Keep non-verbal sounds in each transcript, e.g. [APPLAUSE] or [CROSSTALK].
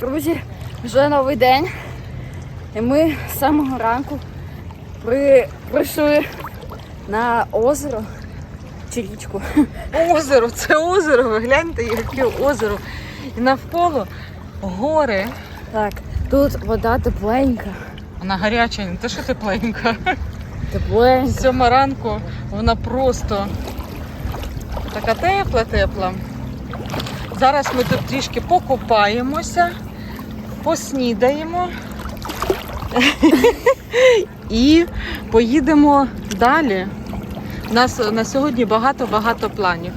Друзі, вже новий день. І ми з самого ранку при... прийшли на озеро чи річку. Озеро, це озеро, ви гляньте, яке озеро. І навколо гори. Так, тут вода тепленька. Вона гаряча, не те, що тепленька. Тепленька. Сьома ранку вона просто така тепла-тепла. Зараз ми тут трішки покупаємося, поснідаємо [LAUGHS] і поїдемо далі. У нас на сьогодні багато-багато планів.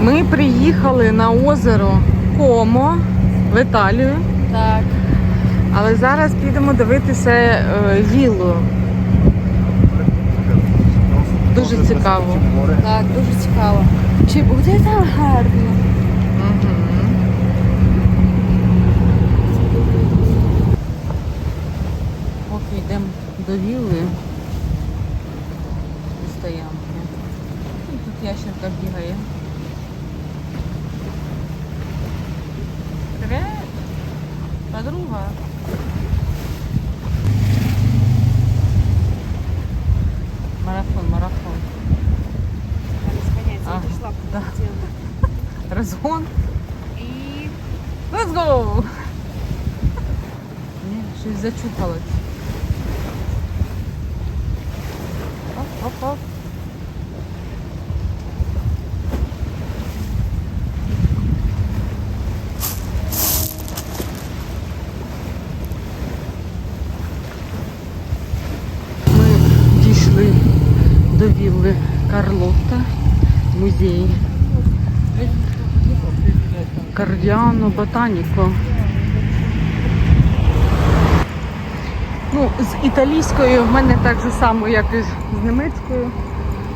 Ми приїхали на озеро Комо в Італію, Так. але зараз підемо дивитися е, віллу. Дуже цікаво. Так, дуже цікаво. Чи буде там гарно? Мгм. Поки йдемо до вілли і стоянки. І тут ящерка бігає. Привет, подруга. Марафон, марафон. А, да. Разгон. І Let's go! Ні, щось зачухалось. Оп, оп, оп. Ми дійшли до вілли Карлотта, музей. Кардіано Ботаніко. Ну, з італійською в мене так же само, як і з німецькою.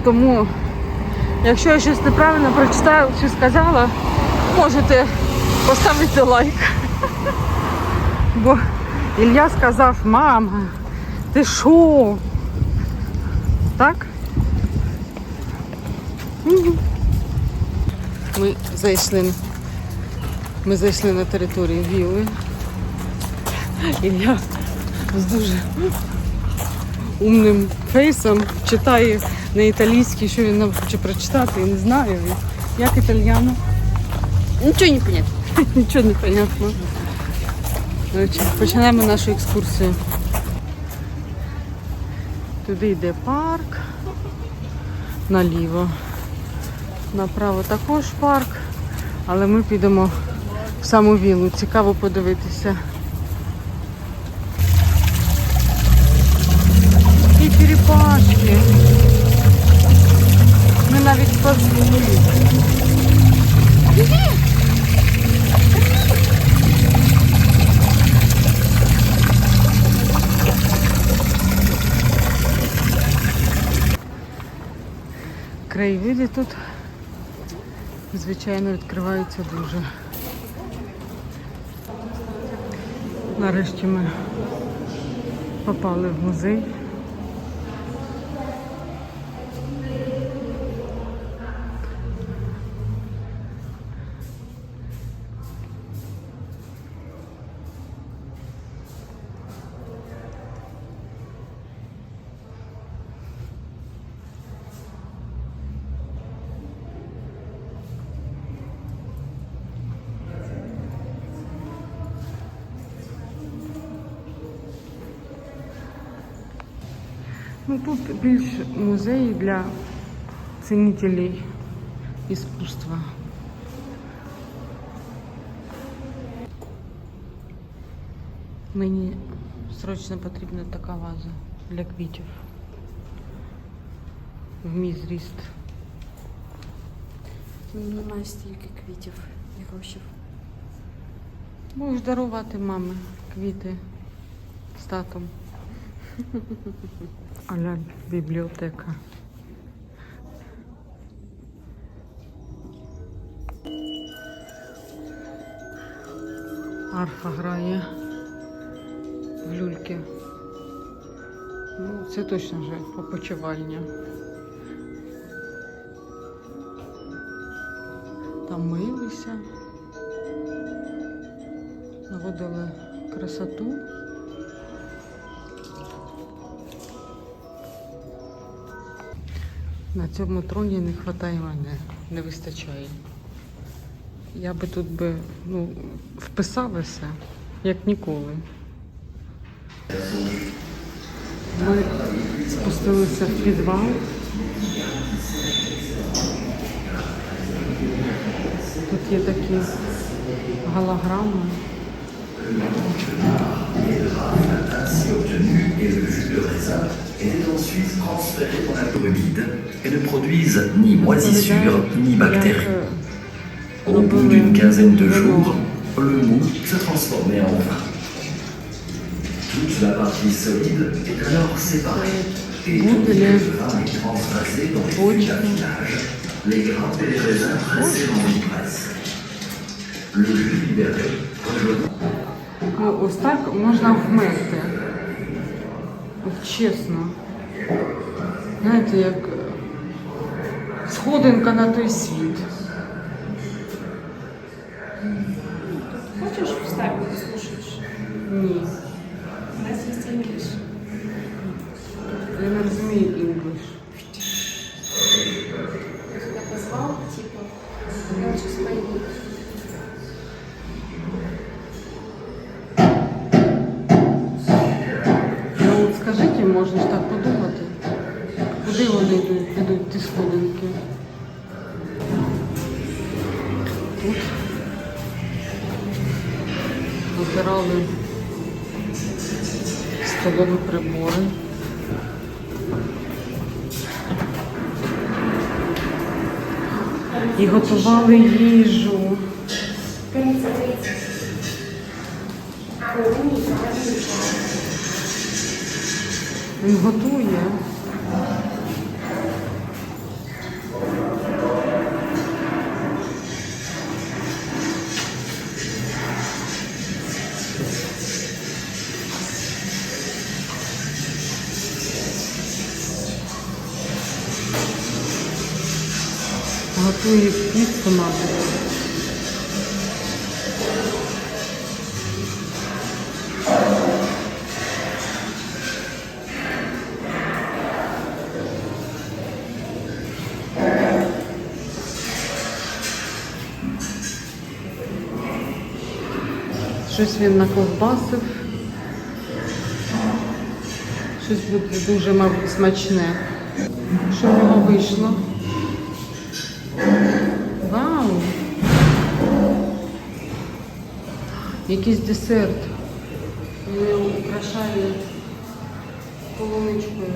Тому, якщо я щось неправильно прочитаю чи сказала, можете поставити лайк. [LAUGHS] Бо Ілля сказав, мама, ти що? Так? Ми зайшли ми зайшли на територію вілли. І я з дуже умним фейсом читаю на італійській, що він нам хоче прочитати, і не знаю. Як італьяно? нічого не понятно. [LAUGHS] Нічого не понятно. Починаємо нашу екскурсію. Туди йде парк, наліво. Направо також парк, але ми підемо в саму віллу. Цікаво подивитися. І черепашки. Ми навіть позбули. Краєвиди тут, звичайно, відкриваються дуже. Нарешті ми попали в музей. Ну тут більш музеї для цінителей іскусства. Мені срочно потрібна така ваза для квітів. В мій зріст. Немає стільки квітів і грошей. Можеш дарувати мамі квіти з татом. Аля бібліотека. Арфа грає в люльки. Ну, це точно вже опочивальня. Там милися, наводили красоту. На цьому троні не вистачає мене, не вистачає. Я би тут би ну, вписалася, як ніколи. Ми спустилися в підвал. Тут є такі голограми. ainsi obtenus et le jus de raisin est ensuite transféré dans la peau humide et ne produisent ni moisissures ni bactéries. Au bout d'une quinzaine de jours, le mou se transformait en vin. Toute la partie solide est alors séparée et tout le vin est transvasé dans les d'affinage, les grappes et les raisins pressés dans une presse. Le jus libéré rejoint. Ну, ось так можна вмерти. От чесно. Знаєте, як е, сходинка на той світ. Хочеш встать, послушаешь? Ні. І готували їжу. Він готує. Щось він наковбасив. Щось буде дуже, мабуть, смачне. Що в нього вийшло? Вау! Якийсь десерт. Його украшає полуничкою.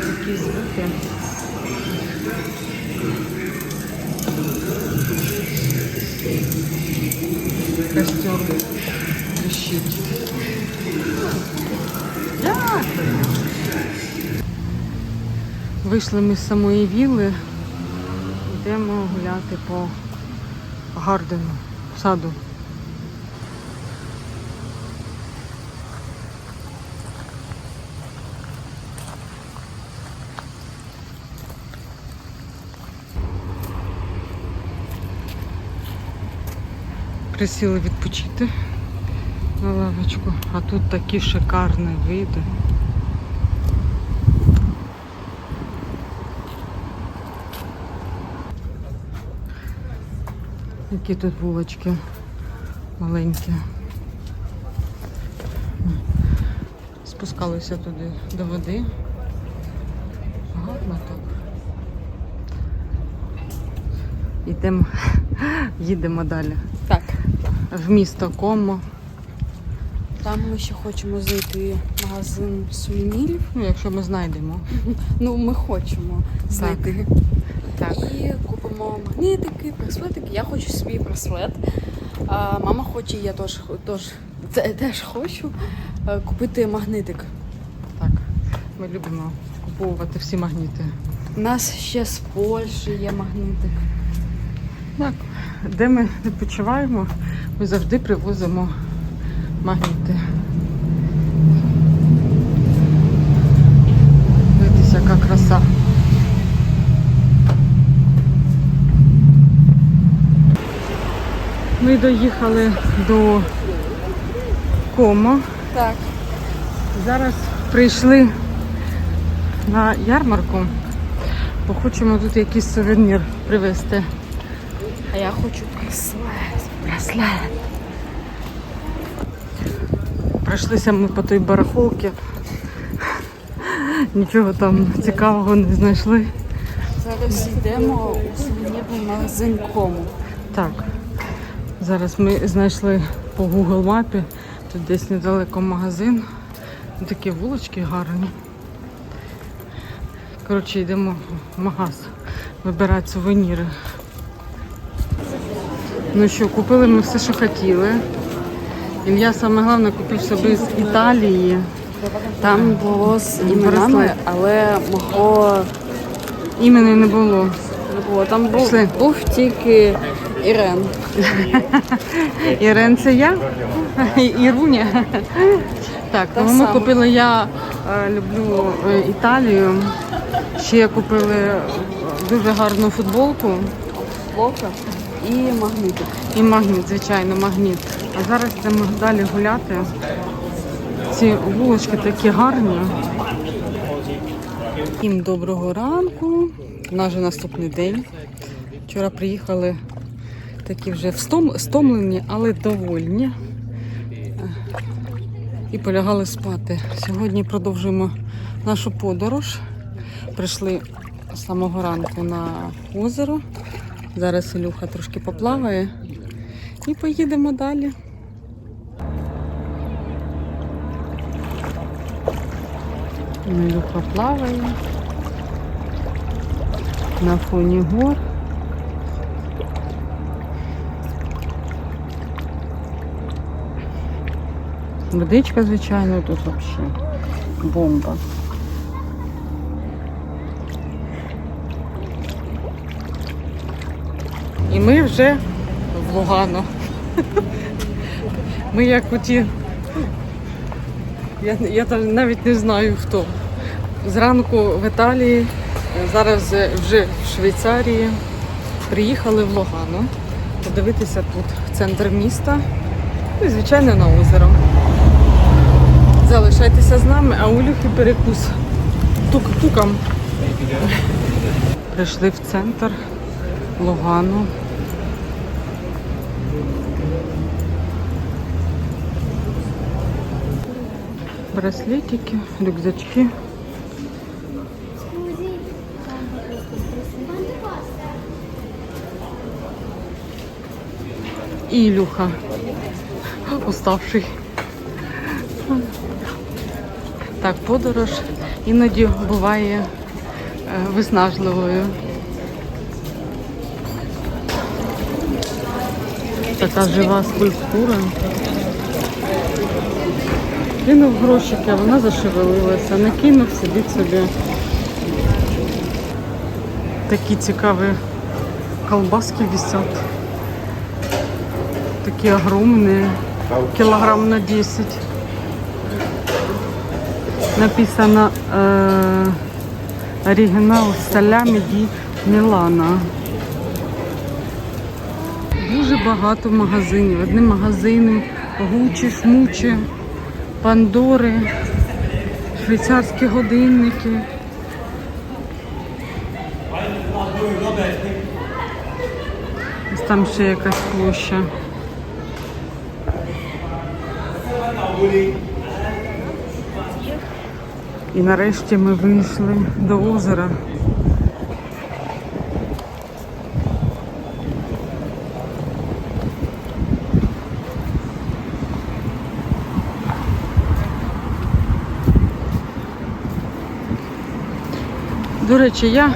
Такі звуки. Костер трещить. Вийшли ми з самої вілли, йдемо гуляти по гардену, саду. Присіли відпочити на лавочку, а тут такі шикарні види. Які тут вулочки маленькі. Спускалися туди до води. Гарно так. Йдемо, [LAUGHS] їдемо далі. В місто Комо. там ми ще хочемо зайти в магазин сувенірів. Ну, якщо ми знайдемо. Ну, ми хочемо знайти. Так. І купимо магнитики, браслетики. Я хочу свій браслет. А, мама хоче, я теж, теж, теж хочу е, купити магнитик. Так. Ми любимо купувати всі магніти. У нас ще з Польщі є магнитик. Так, де ми відпочиваємо, ми завжди привозимо магніти. Дивіться, яка краса. Ми доїхали до Комо. Так. Зараз прийшли на ярмарку, бо хочемо тут якийсь сувенір привезти. Хочу браслет. Браслет. Пройшлися ми по той барахолці. Нічого там цікавого не знайшли. Зараз йдемо у сувенірний магазин Кому. Так. Зараз ми знайшли по Google мапі. Тут десь недалеко магазин. Такі вулочки гарні. Коротше, йдемо в магаз вибирати сувеніри. Ну що, купили ми все, що хотіли. Ілля саме головне купив собі з Італії. Там було з іменами, але мого Імені не було. не було. Там був, Пішли. був тільки Ірен. [LAUGHS] Ірен це я? [LAUGHS] Іруня. Так, Так ну, ми само. купили, я е, люблю е, Італію. Ще купили дуже гарну футболку Блока і магнитик. і магніт, звичайно, магніт. А зараз йдемо далі гуляти. Ці вулочки такі гарні. Всім доброго ранку. У нас вже наступний день. Вчора приїхали такі вже стомлені, але довольні. І полягали спати. Сьогодні продовжуємо нашу подорож. Прийшли з самого ранку на озеро. Зараз Ілюха трошки поплаває. І поїдемо далі. Ілюха плаває. На фоні гор. Водичка, звичайно, тут взагалі бомба. І ми вже в Лугано. Ми як оті. Я, я навіть не знаю хто. Зранку в Італії, зараз вже в Швейцарії. Приїхали в Лугано подивитися тут центр міста. Ну і, звичайно, на озеро. Залишайтеся з нами, а у Люхи перекус тук-тукам. Прийшли в центр Лугану. Браслетики, рюкзачки. І Ілюха, уставший. Так, подорож іноді буває е, виснажливою. Така жива скульптура. Кинув грошики, а вона зашевелилася. Не кинув, сидить собі. Такі цікаві колбаски висять. Такі огромні. Кілограм на 10. Написано е, оригінал салямі ді Мілана. Дуже багато магазинів. Одні магазини Гучі, Шмучі, Пандори, швейцарські годинники. Ось там ще якась площа. І нарешті ми вийшли до озера. До речі, я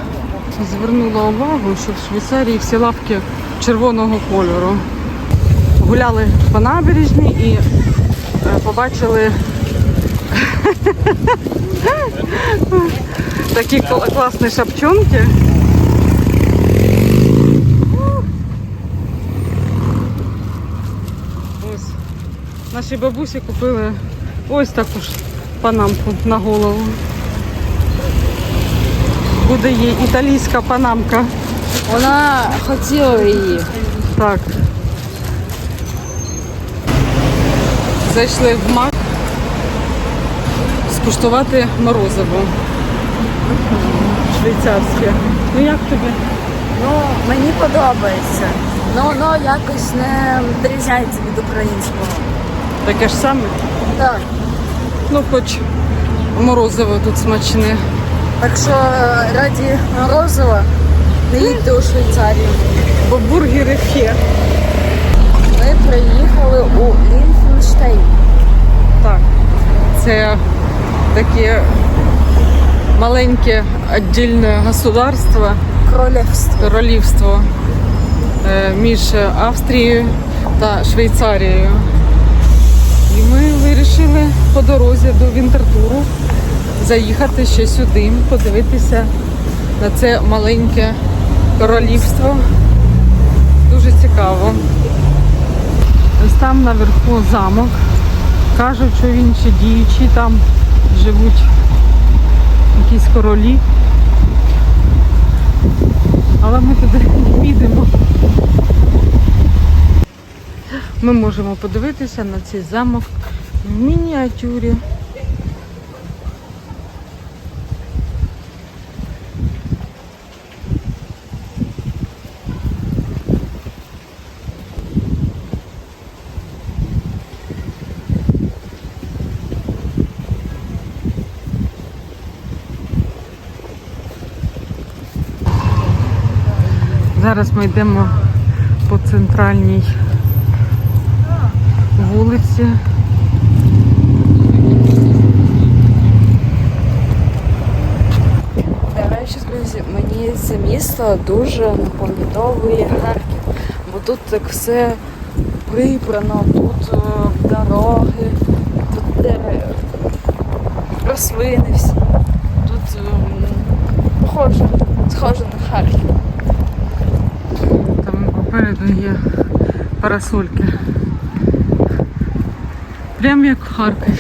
звернула увагу, що в Швейцарії всі лавки червоного кольору. Гуляли по набережні і е, побачили [LAUGHS] такі класні шапчонки. Ось. Наші бабусі купили ось таку ж панамку на голову. Буде їй італійська панамка. Вона хотіла її. Так. Зайшли в мак скуштувати морозиво. Швейцарське. Ну як тобі? Ну, мені подобається. Ну, воно якось не відрізняється від українського. Таке ж саме? Так. Ну, хоч морозиво тут смачне. Так що е, раді морозива не їдьте у Швейцарію. Бо бургери фе. Ми приїхали у Лінфенштейн. Так. Це таке маленьке віддільне государство, Королівство. королівство е, між Австрією та Швейцарією. І ми вирішили по дорозі до Вінтертуру заїхати ще сюди, подивитися на це маленьке королівство. Дуже цікаво. Ось там наверху замок. Кажуть, що він ще діючий, там живуть якісь королі. Але ми туди не підемо. Ми можемо подивитися на цей замок в мініатюрі. Зараз ми йдемо по центральній вулиці. До речі, друзі, мені це місто дуже напам'ятовує Харків, бо тут так все прибрано, тут е, дороги, тут дерева, рослини всі. Тут ем, схоже, схоже на Харків. Там попереду є парасольки. Прям як в Харкові.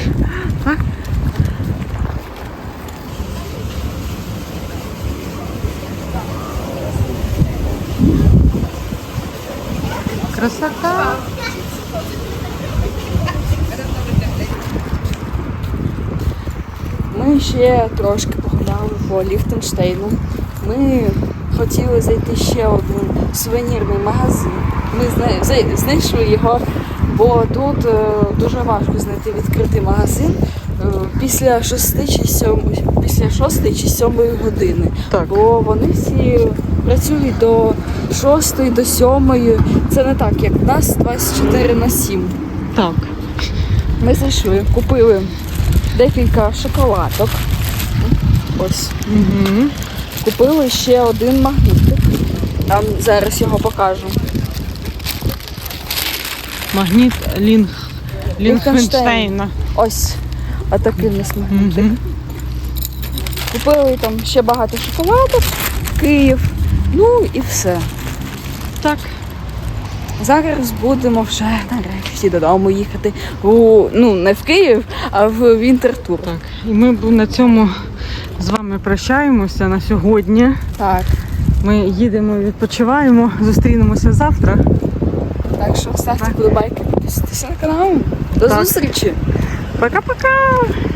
Так? Красота! Ми ще трошки погуляли по Ліхтенштейну. Ми хотіли зайти ще один сувенірний магазин. Ми знайшли його, бо тут е, дуже важко знайти відкритий магазин після 6 чи 7, після 6 чи 7 години. Так. Бо вони всі працюють до 6, до 7. Це не так, як в нас 24 на 7. Так. Ми зайшли, купили декілька шоколадок. Ось. Угу. Купили ще один магнітик. Там зараз його покажу. Магніт Лінг... Ліхтенштейн. Лінгфенштейна. Ось. Отакий у нас магнітик. Купили там ще багато шоколадок, Київ. Ну і все. Так. Зараз будемо вже нарешті додому їхати. У, ну, не в Київ, а в Вінтертур. Так. І ми на цьому з вами прощаємося на сьогодні. Так. Ми їдемо, відпочиваємо, зустрінемося завтра. Так що ставте вподобайки, підписуйтесь на канал. До Так. зустрічі! Пока-пока!